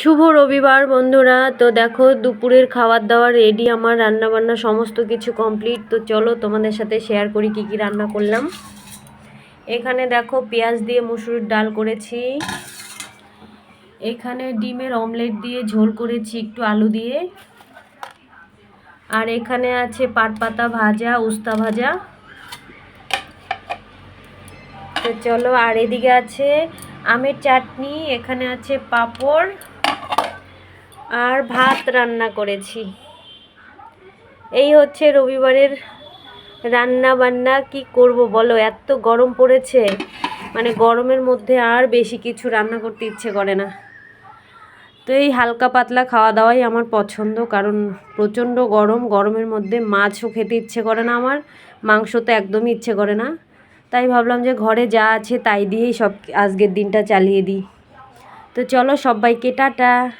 শুভ রবিবার বন্ধুরা। তো দেখো, দুপুরের খাবার দাবার রেডি আমার রান্না বান্না সমস্ত কিছু কমপ্লিট তো চলো তোমাদের সাথে শেয়ার করি কি কি রান্না করলাম। এখানে দেখো, পেঁয়াজ দিয়ে মুসুরির ডাল করেছি। এখানে ডিমের অমলেট দিয়ে ঝোল করেছি একটু আলু দিয়ে। আর এখানে আছে পাট পাতা ভাজা, উস্তা ভাজা। তো চলো, আর এদিকে আছে আমের চাটনি, এখানে আছে পাঁপড়। আর ভাত রান্না করেছি। এই হচ্ছে রবিবারের রান্না বান্না। কি করব বলো? এত গরম পড়েছে। মানে গরমের মধ্যে আর বেশি কিছু রান্না করতে ইচ্ছে করে না। তো এই হালকা পাতলা খাওয়া দাওয়াই আমার পছন্দ, কারণ প্রচণ্ড গরম। গরমের মধ্যে মাছও খেতে ইচ্ছে করে না আমার। মাংস তো একদমই ইচ্ছে করে না। তাই ভাবলাম যে ঘরে যা আছে তাই দিয়েই সব আজকের দিনটা চালিয়ে দিই। তো চলো সবাইকে টাটা।